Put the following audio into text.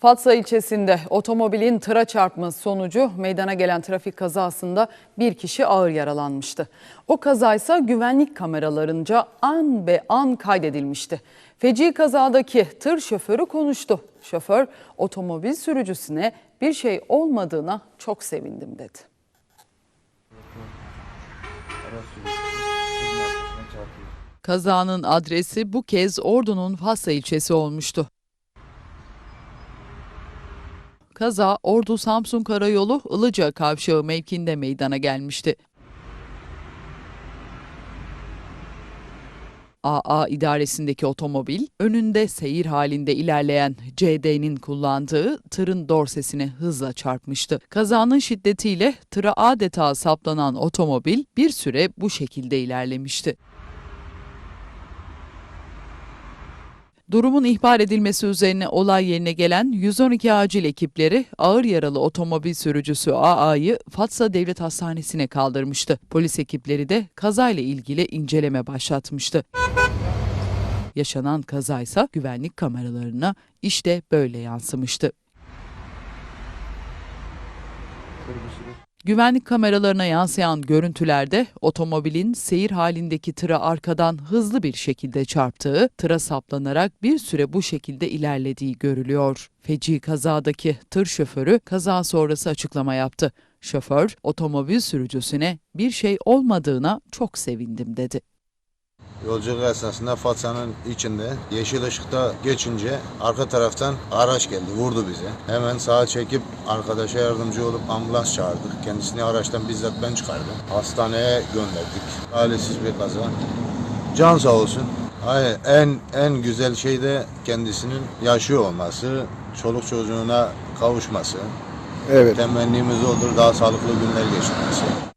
Fatsa ilçesinde otomobilin tıra çarpması sonucu meydana gelen trafik kazasında bir kişi ağır yaralanmıştı. O kazaysa güvenlik kameralarınca an be an kaydedilmişti. Feci kazadaki tır şoförü konuştu. Şoför otomobil sürücüsüne bir şey olmadığına çok sevindim dedi. Kazanın adresi bu kez Ordu'nun Fatsa ilçesi olmuştu. Kaza Ordu Samsun Karayolu Ilıca kavşağı mevkinde meydana gelmişti. AA idaresindeki otomobil önünde seyir halinde ilerleyen CD'nin kullandığı tırın dorsesine hızla çarpmıştı. Kazanın şiddetiyle tıra adeta saplanan otomobil bir süre bu şekilde ilerlemişti. Durumun ihbar edilmesi üzerine olay yerine gelen 112 acil ekipleri ağır yaralı otomobil sürücüsü AA'yı Fatsa Devlet Hastanesi'ne kaldırmıştı. Polis ekipleri de kazayla ilgili inceleme başlatmıştı. Yaşanan kazaysa güvenlik kameralarına işte böyle yansımıştı. Güvenlik kameralarına yansıyan görüntülerde otomobilin seyir halindeki tıra arkadan hızlı bir şekilde çarptığı, tıra saplanarak bir süre bu şekilde ilerlediği görülüyor. Feci kazadaki tır şoförü kaza sonrası açıklama yaptı. Şoför otomobil sürücüsüne bir şey olmadığına çok sevindim dedi. Yolculuk esnasında Fatsa'nın içinde yeşil ışıkta geçince arka taraftan araç geldi vurdu bize. Hemen sağa çekip arkadaşa yardımcı olup ambulans çağırdık. Kendisini araçtan bizzat ben çıkardım. Hastaneye gönderdik. Talihsiz bir kaza. Can sağ olsun. Hayır, en en güzel şey de kendisinin yaşıyor olması, çoluk çocuğuna kavuşması. Evet. Temennimiz olur daha sağlıklı günler geçirmesi.